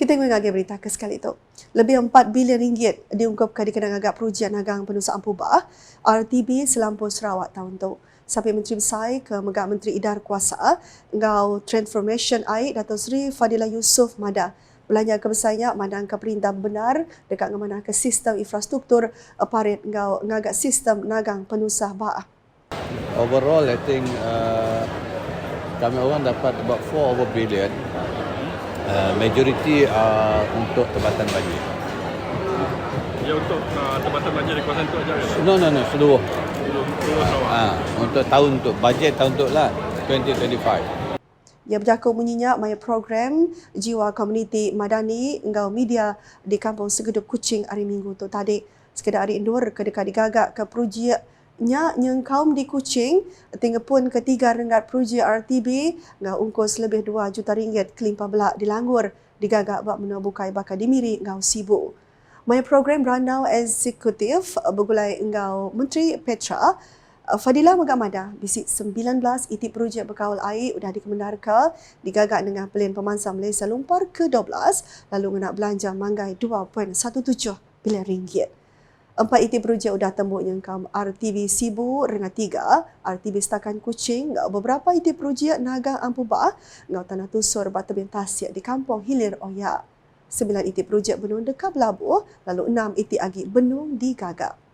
Kita mengagai berita ke sekali itu. Lebih 4 bilion ringgit diungkapkan dikenang agak perujian agang penusa Ampubah RTB selampau Sarawak tahun itu. Sampai Menteri Besar ke Megak Menteri Idar Kuasa, Ngau Transformation Air Dato' Sri Fadila Yusof Mada belanja kebesarnya mana angka perintah benar dekat mana ke sistem infrastruktur parit ngau ngagak sistem nagang penusah ba. Overall, I think uh, kami orang dapat about 4 over billion. Uh, majority uh, untuk tempatan banjir. Ya untuk uh, tempatan banjir di kawasan tu aja ya. No, no, no, seluruh. Seluruh Sarawak. Uh, untuk tahun untuk bajet tahun untuk lah 2025. Ia berjakut menyenyak maya program jiwa komuniti madani engkau media di kampung Segedup Kuching hari Minggu tu tadi. Sekedar hari indur ke dekat digagak ke perujianya yang kaum di Kuching tinggal pun ketiga rengat peruji RTB ngau ungkus lebih 2 juta ringgit kelimpah belak di Langgur digagak bak menabukai bakal dimiri ngau sibu. Maya program Ranau Eksekutif bergulai engkau Menteri Petra Uh, Fadila Megamada bisik 19 itik projek berkawal air sudah dikemendarkan digagak dengan Pelin Pemansam Malaysia Lumpur ke-12 lalu nak belanja manggai 2.17 bilion ringgit. Empat itik projek sudah tembuk yang kam RTV Sibu Rengat 3, RTV Setakan Kucing, beberapa itik projek Naga Ampubah, ngau tanah tusur batu bintas di kampung Hilir Oyak. Sembilan itik projek benung dekat Belabu, lalu enam itik agi benung di Gagak.